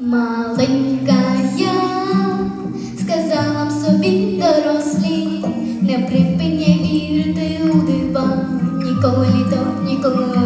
Маленька я сказала б собі дорослі, не припиняй вірити у дива, ніколи літо, ніколи.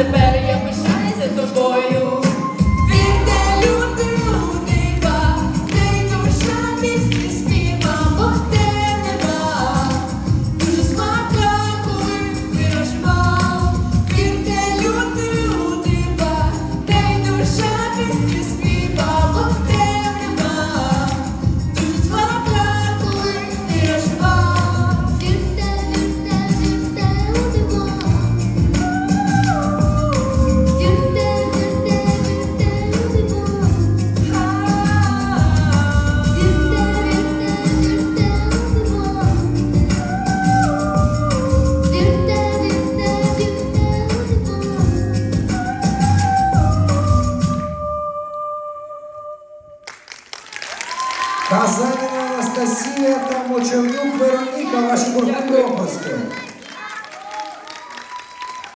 the best. Казанина Анастасія та Мочевнюк Вероніка, ваші пропуски.